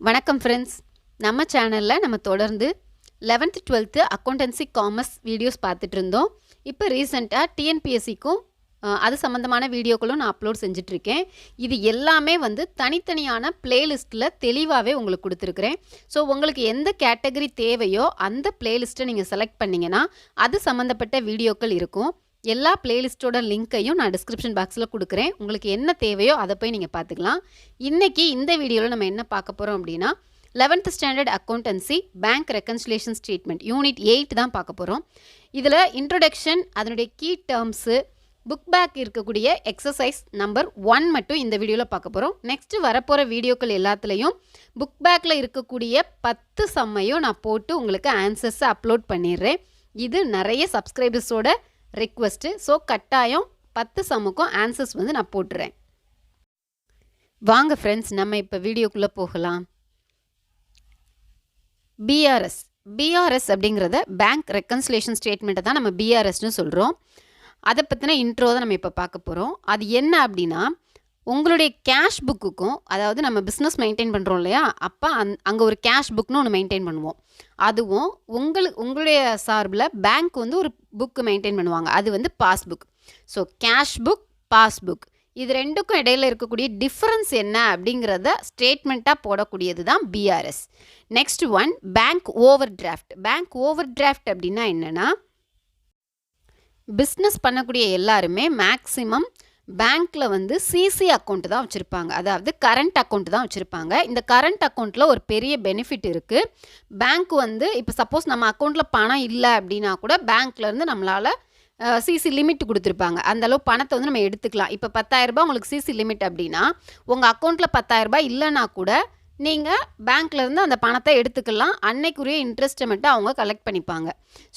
வணக்கம் ஃப்ரெண்ட்ஸ் நம்ம சேனலில் நம்ம தொடர்ந்து eleventh twelfth accountancy commerce videos பார்த்துட்டு இருந்தோம். இப்போ ரீசெண்டாக டிஎன்பிஎஸ்சிக்கும் அது சம்மந்தமான வீடியோக்களும் நான் அப்லோட் செஞ்சிட்ருக்கேன். இது எல்லாமே வந்து தனித்தனியான பிளேலிஸ்ட்டில் தெளிவாகவே உங்களுக்கு கொடுத்துருக்குறேன். ஸோ உங்களுக்கு எந்த கேட்டகரி தேவையோ அந்த பிளேலிஸ்ட்டை நீங்கள் செலக்ட் பண்ணிங்கன்னா அது சம்மந்தப்பட்ட வீடியோக்கள் இருக்கும். எல்லா பிளேலிஸ்ட்டோட லிங்க்கையும் நான் டிஸ்கிரிப்ஷன் பாக்ஸில் கொடுக்குறேன். உங்களுக்கு என்ன தேவையோ அதை போய் நீங்கள் பார்த்துக்கலாம். இன்றைக்கி இந்த வீடியோவில் நம்ம என்ன பார்க்க போகிறோம் அப்படின்னா eleventh standard accountancy bank reconciliation statement unit eight தான் பார்க்க போகிறோம் இதில் இன்ட்ரொடக்ஷன் அதனுடைய கீ டேர்ம்ஸு புக் பேக் இருக்கக்கூடிய எக்ஸசைஸ் நம்பர் ஒன் மட்டும் இந்த வீடியோவில் பார்க்க போகிறோம் நெக்ஸ்ட்டு வரப்போகிற வீடியோக்கள் எல்லாத்துலேயும் புக் பேக்கில் இருக்கக்கூடிய பத்து சம்மையும் நான் போட்டு உங்களுக்கு ஆன்சர்ஸை அப்லோட் பண்ணிடுறேன். இது நிறைய சப்ஸ்கிரைபர்ஸோட ரெக்வஸ்ட்டு ஸோ கட்டாயம் பத்து சம்முக்கும் ஆன்சர்ஸ் வந்து நான் போட்டுறேன். வாங்க ஃப்ரெண்ட்ஸ் நம்ம இப்போ வீடியோக்குள்ளே போகலாம். பிஆர்எஸ் பிஆர்எஸ் அப்படிங்கிறத பேங்க் ரெக்கன்சிலேஷன் ஸ்டேட்மெண்ட்டை தான் நம்ம பிஆர்எஸ்னு சொல்கிறோம் அதை பற்றின இன்ட்ரோ தான் நம்ம இப்போ பார்க்க போகிறோம் அது என்ன அப்படின்னா உங்களுடைய கேஷ் புக்குக்கும் அதாவது நம்ம பிஸ்னஸ் மெயின்டைன் பண்ணுறோம் இல்லையா? அப்போ அந் அங்கே ஒரு கேஷ் புக்னு ஒன்று மெயின்டைன் பண்ணுவோம். அதுவும் உங்களுக்கு உங்களுடைய சார்பில் பேங்க் வந்து ஒரு புக்கு மெயின்டைன் பண்ணுவாங்க. அது வந்து passbook so cash book passbook இது ரெண்டுக்கும் இடையில இருக்கக்கூடிய டிஃப்ரென்ஸ் என்ன அப்படிங்கிறத ஸ்டேட்மெண்ட்டாக போடக்கூடியது தான் BRS next one bank overdraft bank overdraft அப்படின்னா என்னென்னா பிஸ்னஸ் பண்ணக்கூடிய எல்லாருமே மேக்ஸிமம் பேங்க்கில் வந்து சிசி அக்கௌண்ட் தான் வச்சுருப்பாங்க. அதாவது கரண்ட் அக்கௌண்ட் தான் வச்சுருப்பாங்க. இந்த கரண்ட் அக்கௌண்ட்டில் ஒரு பெரிய பெனிஃபிட் இருக்குது பேங்க் வந்து இப்போ சப்போஸ் நம்ம அக்கௌண்ட்டில் பணம் இல்லை அப்படின்னா கூட பேங்க்லேருந்து நம்மளால் சிசி லிமிட் கொடுத்துருப்பாங்க. அந்தளவு பணத்தை வந்து நம்ம எடுத்துக்கலாம். இப்போ பத்தாயிரரூபா உங்களுக்கு சிசி லிமிட் அப்படின்னா உங்கள் அக்கௌண்ட்டில் பத்தாயிரரூபா இல்லைன்னா கூட நீங்கள் பேங்க்லேருந்து அந்த பணத்தை எடுத்துக்கலாம். அன்னைக்குரிய இன்ட்ரெஸ்ட்டை மட்டும் அவங்க கலெக்ட் பண்ணிப்பாங்க.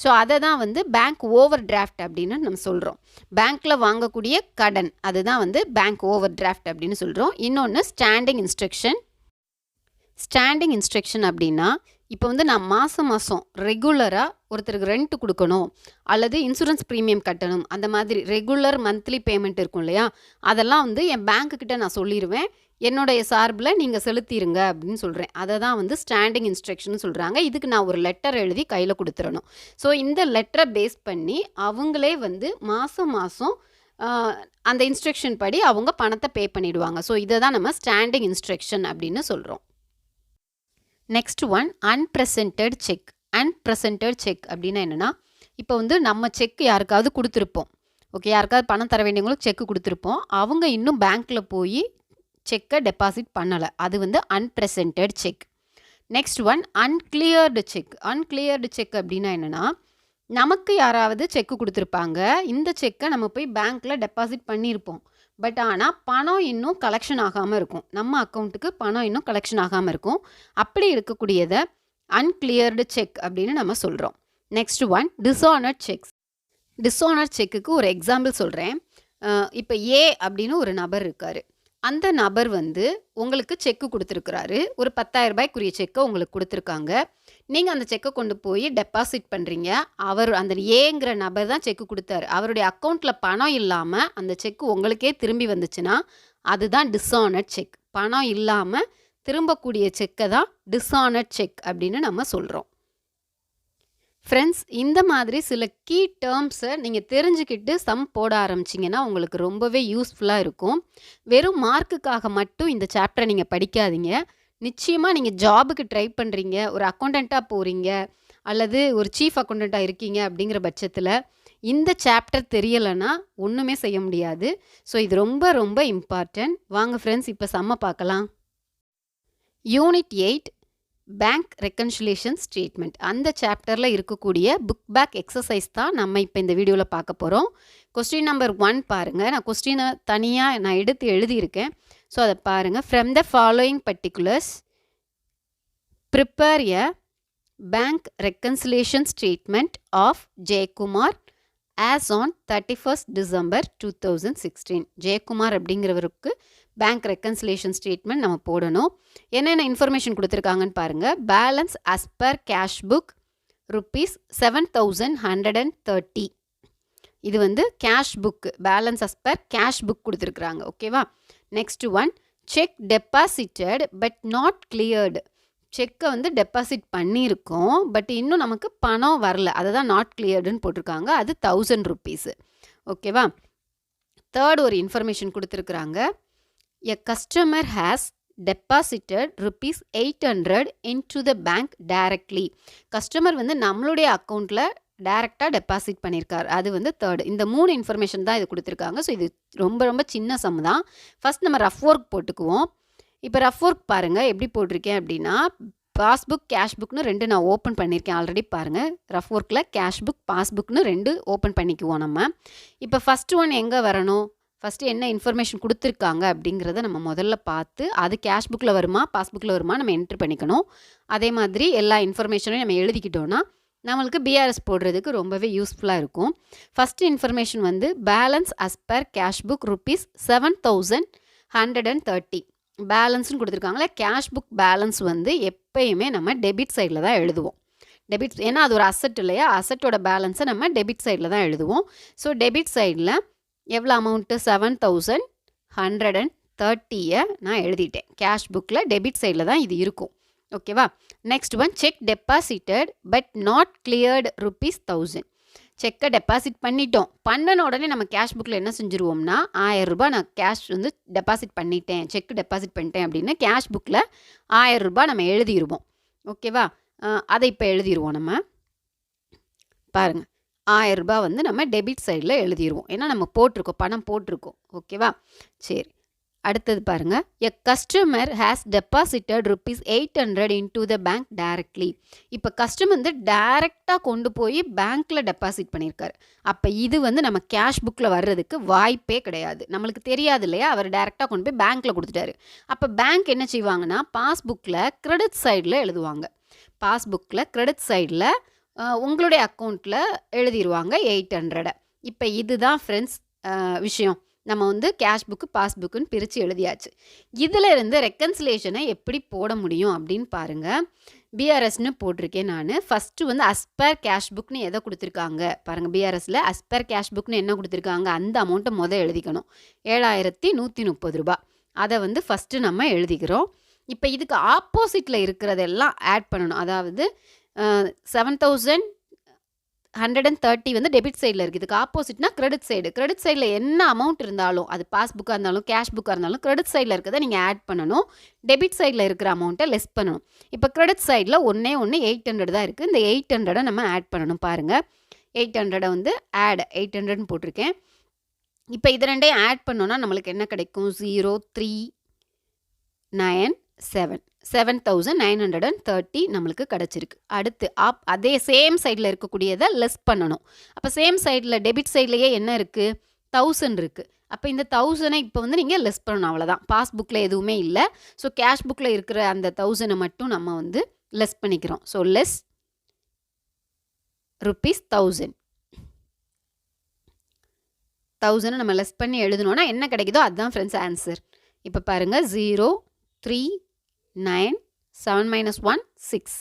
ஸோ அதை தான் வந்து பேங்க் ஓவர் டிராஃப்ட் அப்படின்னு நம்ம சொல்கிறோம் பேங்க்கில் வாங்கக்கூடிய கடன் அதுதான் வந்து பேங்க் ஓவர் டிராஃப்ட் அப்படின்னு சொல்கிறோம் இன்னொன்று ஸ்டாண்டிங் இன்ஸ்ட்ரக்ஷன் ஸ்டாண்டிங் இன்ஸ்ட்ரக்ஷன் அப்படின்னா இப்போ வந்து நான் மாதம் மாதம் ரெகுலராக ஒருத்தருக்கு ரெண்ட் கொடுக்கணும் அல்லது இன்சூரன்ஸ் ப்ரீமியம் கட்டணும் அந்த மாதிரி ரெகுலர் மந்த்லி பேமெண்ட் இருக்கும் இல்லையா? அதெல்லாம் வந்து என் பேங்க்குக்கிட்ட நான் சொல்லிடுவேன் என்னுடைய சார்பில் நீங்கள் செலுத்திடுங்க அப்படின்னு சொல்கிறேன் அதை தான் வந்து ஸ்டாண்டிங் இன்ஸ்ட்ரக்ஷன் சொல்கிறாங்க இதுக்கு நான் ஒரு லெட்டர் எழுதி கையில் கொடுத்துடணும் ஸோ இந்த லெட்டரை பேஸ் பண்ணி அவங்களே வந்து மாதம் மாதம் அந்த இன்ஸ்ட்ரக்ஷன் படி அவங்க பணத்தை பே பண்ணிவிடுவாங்க ஸோ இதை தான் நம்ம ஸ்டாண்டிங் இன்ஸ்ட்ரக்ஷன் அப்படின்னு சொல்கிறோம் next one unpresented cheque unpresented cheque அப்படின்னா என்னென்னா இப்போ வந்து நம்ம செக் யாருக்காவது கொடுத்துருப்போம். ஓகே யாருக்காவது பணம் தர வேண்டியவங்களுக்கு செக் கொடுத்துருப்போம். அவங்க இன்னும் பேங்க்கில் போய் செக்கை டெபாசிட் பண்ணலை. அது வந்து unpresented cheque next one uncleared cheque uncleared cheque அப்படின்னா என்னென்னா நமக்கு யாராவது செக்கு கொடுத்துருப்பாங்க. இந்த செக்கை நம்ம போய் பேங்க்கில் டெபாசிட் பண்ணியிருப்போம். பட் ஆனால் பணம் இன்னும் கலெக்ஷன் ஆகாமல் இருக்கும். நம்ம அக்கௌண்ட்டுக்கு பணம் இன்னும் கலெக்ஷன் ஆகாமல் இருக்கும். அப்படி இருக்கக்கூடியதை அன்கிளியர்டு செக் அப்படின்னு நம்ம சொல்கிறோம் next one dishonoured cheques dishonour செக்குக்கு ஒரு எக்ஸாம்பிள் சொல்கிறேன் இப்போ ஏ அப்படின்னு ஒரு நபர் இருக்கார். அந்த நபர் வந்து உங்களுக்கு செக்கு கொடுத்துருக்குறாரு. ஒரு பத்தாயிரம் ரூபாய்க்குரிய செக்கை உங்களுக்கு கொடுத்துருக்காங்க. நீங்கள் அந்த செக்கை கொண்டு போய் டெபாசிட் பண்ணுறீங்க அவர் அந்த ஏங்கிற நபர் தான் செக்கு கொடுத்தாரு. அவருடைய அக்கௌண்ட்டில் பணம் இல்லாமல் அந்த செக்கு உங்களுக்கே திரும்பி வந்துச்சுன்னா அதுதான் டிஸ்ஆனட் செக் பணம் இல்லாமல் திரும்பக்கூடிய செக்கை தான் டிஸ்ஆனட் செக் அப்படின்னு நம்ம சொல்கிறோம் ஃப்ரெண்ட்ஸ் இந்த மாதிரி சில கீ டேர்ம்ஸை நீங்கள் தெரிஞ்சுக்கிட்டு சம் போட ஆரம்பிச்சிங்கன்னா உங்களுக்கு ரொம்பவே யூஸ்ஃபுல்லாக இருக்கும். வெறும் மார்க்குக்காக மட்டும் இந்த சாப்டரை நீங்கள் படிக்காதீங்க. நிச்சயமாக நீங்கள் ஜாபுக்கு ட்ரை பண்ணுறீங்க ஒரு அக்கௌண்டண்ட்டாக போகிறீங்க அல்லது ஒரு சீஃப் அக்கௌண்டண்ட்டாக இருக்கீங்க அப்படிங்கிற பட்சத்தில் இந்த சாப்டர் தெரியலைன்னா ஒன்றுமே செய்ய முடியாது. ஸோ இது ரொம்ப ரொம்ப இம்பார்ட்டன்ட் வாங்க ஃப்ரெண்ட்ஸ் இப்போ செம்ம பார்க்கலாம். Unit eight bank reconciliation statement அந்த சாப்டரில் இருக்கக்கூடிய புக் பேக் எக்ஸசைஸ் தான் நம்ம இப்போ இந்த வீடியோவில் பார்க்க போகிறோம் கொஸ்டின் நம்பர் ஒன் பாருங்கள் நான் கொஸ்டினை தனியாக நான் எடுத்து எழுதியிருக்கேன். ஸோ அதை பாருங்கள் from the following particulars prepare a bank reconciliation statement of Jayakumar as on thirty first December two thousand sixteen Jayakumar அப்படிங்கிறவருக்கு bank reconciliation statement நம்ம போடணும். என்னென்ன இன்ஃபர்மேஷன் கொடுத்துருக்காங்கன்னு பாருங்கள் balance as per cash book rupees seven thousand hundred and thirty இது வந்து cash book balance as per cash book கொடுத்துருக்குறாங்க. ஓகேவா next one cheque deposited but not cleared செக்கை வந்து டெபாசிட் பண்ணியிருக்கோம் பட் இன்னும் நமக்கு பணம் வரல. அதை தான் நாட் கிளியர்டுன்னு போட்டிருக்காங்க. அது தௌசண்ட் ருப்பீஸு ஓகேவா தேர்ட் ஒரு இன்ஃபர்மேஷன் கொடுத்துருக்குறாங்க. A customer has deposited rupees eight hundred into the bank directly customer வந்து நம்மளுடைய அக்கௌண்ட்டில் டைரெக்டாக டெபாசிட் பண்ணியிருக்கார் அது வந்து தேர்டு இந்த மூணு இன்ஃபர்மேஷன் தான் இது கொடுத்துருக்காங்க. ஸோ இது ரொம்ப ரொம்ப சின்ன சம் தான். ஃபஸ்ட் நம்ம ரஃப் ஒர்க் போட்டுக்குவோம். இப்போ ரஃப் ஒர்க் பாருங்கள் எப்படி போட்டிருக்கேன் அப்படின்னா பாஸ்புக் கேஷ் புக்னு ரெண்டு நான் ஓப்பன் பண்ணியிருக்கேன் ஆல்ரெடி பாருங்கள் ரஃப் ஒர்க்கில் கேஷ் புக் பாஸ்புக்னு ரெண்டு ஓப்பன் பண்ணிக்குவோம் நம்ம. இப்போ ஃபஸ்ட்டு ஒன் எங்கே வரணும்? ஃபஸ்ட்டு என்ன இன்ஃபர்மேஷன் கொடுத்துருக்காங்க அப்படிங்கிறத நம்ம முதல்ல பார்த்து அது கேஷ் புக்கில் வருமா பாஸ்புக்கில் வருமா நம்ம என்ட்ரு பண்ணிக்கணும். அதே மாதிரி எல்லா இன்ஃபர்மேஷனையும் நம்ம எழுதிக்கிட்டோன்னா நம்மளுக்கு பிஆர்எஸ் போடுறதுக்கு ரொம்பவே யூஸ்ஃபுல்லாக இருக்கும். ஃபஸ்ட்டு இன்ஃபர்மேஷன் வந்து balance as per cash book rupees seven thousand hundred and thirty பேலன்ஸ்னு கொடுத்துருக்காங்களே கேஷ் புக் பேலன்ஸ் வந்து எப்பயுமே நம்ம டெபிட் சைடில் தான் எழுதுவோம். டெபிட் ஏன்னா அது ஒரு அசட் இல்லையா? அசட்டோட பேலன்ஸை நம்ம டெபிட் சைடில் தான் எழுதுவோம். ஸோ டெபிட் சைடில் எவ்வளோ amount seven thousand hundred and தேர்ட்டியை நான் எழுதிட்டேன். கேஷ் புக்கில் டெபிட் சைடில் தான் இது இருக்கும். ஓகேவா next one cheque deposited but not cleared rupees thousand செக்கை டெபாசிட் பண்ணிட்டோம். பண்ணின உடனே நம்ம கேஷ் புக்கில் என்ன செஞ்சுருவோம்னா ஆயரரூபா நான் கேஷ் வந்து டெபாசிட் பண்ணிட்டேன். செக் டெபாசிட் பண்ணிட்டேன் அப்படின்னு கேஷ் புக்கில் ஆயரரூபா நம்ம எழுதிடுவோம் ஓகேவா அதை இப்போ எழுதிடுவோம் நம்ம. பாருங்கள் ஆயரூபா வந்து நம்ம டெபிட் சைடில் எழுதிடுவோம் ஏன்னா நம்ம போட்டிருக்கோம். பணம் போட்டிருக்கோம். ஓகேவா சரி. அடுத்தது பாருங்க. A customer has deposited rupees eight hundred into the bank directly இப்போ கஸ்டமர் வந்து டைரெக்டாக கொண்டு போய் பேங்க்கில் டெபாசிட் பண்ணியிருக்காரு அப்போ இது வந்து நம்ம கேஷ் புக்கில் வர்றதுக்கு வாய்ப்பே கிடையாது. நம்மளுக்கு தெரியாது இல்லையா? அவர் டைரெக்டாக கொண்டு போய் பேங்க்கில் கொடுத்துட்டாரு. அப்போ பேங்க் என்ன செய்வாங்கன்னா பாஸ்புக்கில் கிரெடிட் சைடில் எழுதுவாங்க. பாஸ்புக்கில் கிரெடிட் சைடில் உங்களுடைய அக்கௌண்ட்டில் எழுதிடுவாங்க எயிட் ஹண்ட்ரடை. இப்போ இதுதான் ஃப்ரெண்ட்ஸ் விஷயம். நம்ம வந்து கேஷ் புக்கு பாஸ்புக்குன்னு பிரித்து எழுதியாச்சு. இதில் இருந்து ரெக்கன்சிலேஷனை எப்படி போட முடியும் அப்படின்னு பாருங்கள் பிஆர்எஸ்னு போட்டிருக்கேன் நான். ஃபஸ்ட்டு வந்து அஸ்பர் கேஷ் புக்னு எதை கொடுத்துருக்காங்க? பாருங்கள் பிஆர்எஸில் அஸ்பர் கேஷ் புக்னு என்ன கொடுத்துருக்காங்க? அந்த அமௌண்ட்டை மொதல் எழுதிக்கணும். ஏழாயிரத்தி நூற்றி முப்பது ரூபா. அதை வந்து ஃபஸ்ட்டு நம்ம எழுதிக்கிறோம். இப்போ இதுக்கு ஆப்போசிட்டில் இருக்கிறதெல்லாம் ஆட் பண்ணணும். அதாவது seven thousand hundred and thirty வந்து டெபிட் சைடில் இருக்குது இதுக்கு ஆப்போசிட்னா கிரெடிட் சைடு கிரெடிட் சைடில் என்ன அமௌண்ட் இருந்தாலும் அது பாஸ்புக்காக இருந்தாலும் கேஷ் புக்காக இருந்தாலும் கிரெடிட் சைடில் இருக்கிறத நீங்கள் ஆட் பண்ணணும். டெபிட் சைடில் இருக்கிற அமௌண்ட்டை லெஸ் பண்ணணும். இப்போ கிரெடிட் சைடில் ஒன்றே ஒன்று எயிட் ஹண்ட்ரட் தான் இருக்குது இந்த எயிட் ஹண்ட்ரடை நம்ம ஆட் பண்ணணும் பாருங்கள் எயிட் ஹண்ட்ரடை வந்து ஆட் எயிட் ஹண்ட்ரட்னு போட்டிருக்கேன். இப்போ இது ரெண்டையும் ஆட் பண்ணோன்னா நம்மளுக்கு என்ன கிடைக்கும்? Zero three nine seven seven thousand nine hundred and thirty நம்மளுக்கு கிடச்சிருக்கு. அடுத்து ஆப் அதே சேம் சைடில் இருக்கக்கூடியதை லெஸ் பண்ணணும். அப்போ சேம் சைடில் டெபிட் சைட்லேயே என்ன இருக்குது தௌசண்ட் இருக்குது அப்போ இந்த தௌசண்டை இப்போ வந்து நீங்கள் லெஸ் பண்ணணும் அவ்வளோதான் பாஸ்புக்கில் எதுவுமே இல்லை. ஸோ கேஷ் புக்கில் இருக்கிற அந்த தௌசண்டை மட்டும் நம்ம வந்து லெஸ் பண்ணிக்கிறோம். ஸோ லெஸ் ருப்பீஸ் தௌசண்ட் தௌசண்டை நம்ம லெஸ் பண்ணி எழுதணும்னா என்ன கிடைக்குதோ அதுதான் ஃப்ரெண்ட்ஸ் ஆன்சர் இப்போ பாருங்கள் zero three nine seven minus one six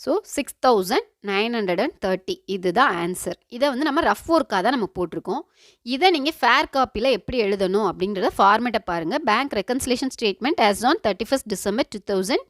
so six thousand nine hundred and thirty இதுதான் ஆன்சர் இதை வந்து நம்ம ரஃப் ஒர்க்காக தான் நம்ம போட்டிருக்கோம். இதை நீங்கள் ஃபேர் காப்பியில் எப்படி எழுதணும் அப்படின்றத ஃபார்மேட்டை பாருங்கள் bank reconciliation statement as on thirty first December two thousand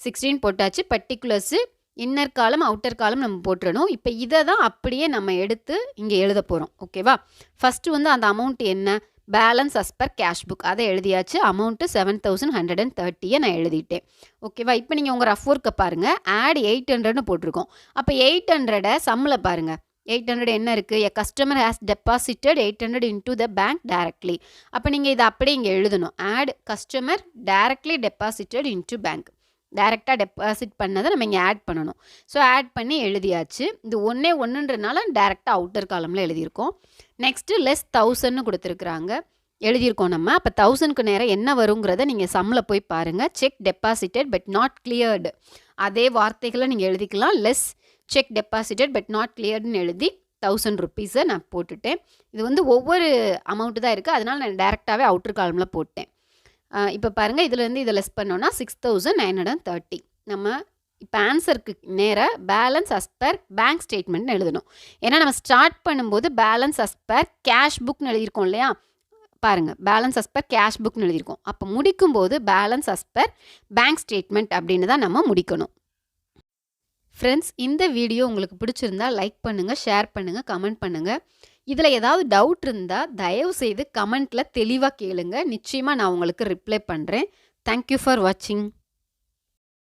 sixteen போட்டாச்சு. Particulars inner column outer column நம்ம போட்டுறணும். இப்போ இதை தான் அப்படியே நம்ம எடுத்து இங்கே எழுத போகிறோம் ஓகேவா ஃபஸ்ட்டு வந்து அந்த அமௌண்ட் என்ன? Balance as per cash book அதை எழுதியாச்சு. Amount seven thousand hundred and தேர்ட்டியை நான் எழுதிட்டேன். ஓகேவா இப்போ நீங்கள் உங்கள் ரஃப் ஒர்க்கை பாருங்கள் ஆட் எயிட் ஹண்ட்ரட்னு போட்டிருக்கோம். அப்போ எயிட் ஹண்ட்ரடை சம்மில் பாருங்கள் எயிட் ஹண்ட்ரட் என்ன இருக்குது a customer has deposited eight hundred into the bank directly அப்போ நீங்கள் இதை அப்படியே இங்கே எழுதணும். Add customer directly deposited into bank டைரெக்டாக டெபாசிட் பண்ணதை நம்ம இங்கே ஆட் பண்ணணும். ஸோ ஆட் பண்ணி எழுதியாச்சு. இது ஒன்றே ஒன்றுன்றனால டேரெக்டாக அவுட்டர் காலமில் எழுதியிருக்கோம். நெக்ஸ்ட்டு லெஸ் தௌசண்ட்னு கொடுத்துருக்குறாங்க. எழுதியிருக்கோம் நம்ம. அப்போ தௌசண்ட்க்கு நேரம் என்ன வருங்கிறத நீங்கள் சம்மில் போய் பாருங்கள் cheque deposited but not cleared அதே வார்த்தைகளை நீங்கள் எழுதிக்கலாம். Less cheque deposited but not கிளியர்டுன்னு எழுதி தௌசண்ட் ருப்பீஸை நான் போட்டுட்டேன். இது வந்து ஒவ்வொரு அமௌண்ட்டு தான் இருக்குது அதனால் நான் டேரெக்டாகவே அவுட்டர் காலமில் போட்டேன். இப்போ பாருங்கள் இதுலேருந்து இதை லெஸ் பண்ணோன்னா six thousand nine hundred thirty நம்ம இப்போ ஆன்சருக்கு நேராக பேலன்ஸ் அஸ் பர் பேங்க் ஸ்டேட்மெண்ட்னு எழுதணும். ஏன்னா நம்ம ஸ்டார்ட் பண்ணும்போது பேலன்ஸ் அஸ் பர் கேஷ் புக்னு எழுதியிருக்கோம் இல்லையா? பாருங்கள் பேலன்ஸ் அஸ் பர் கேஷ் புக்னு எழுதியிருக்கோம். அப்போ முடிக்கும்போது balance as per bank statement அப்படின்னு தான் நம்ம முடிக்கணும். ஃப்ரெண்ட்ஸ் இந்த வீடியோ உங்களுக்கு பிடிச்சிருந்தா லைக் பண்ணுங்கள் ஷேர் பண்ணுங்கள் கமெண்ட் பண்ணுங்கள் இதில் ஏதாவது டவுட் இருந்தால் தயவு செய்து கமெண்ட்டில் தெளிவாக கேளுங்க. நிச்சயமாக நான் உங்களுக்கு ரிப்ளை பண்ணுறேன் தேங்க்யூ ஃபார் வாட்சிங்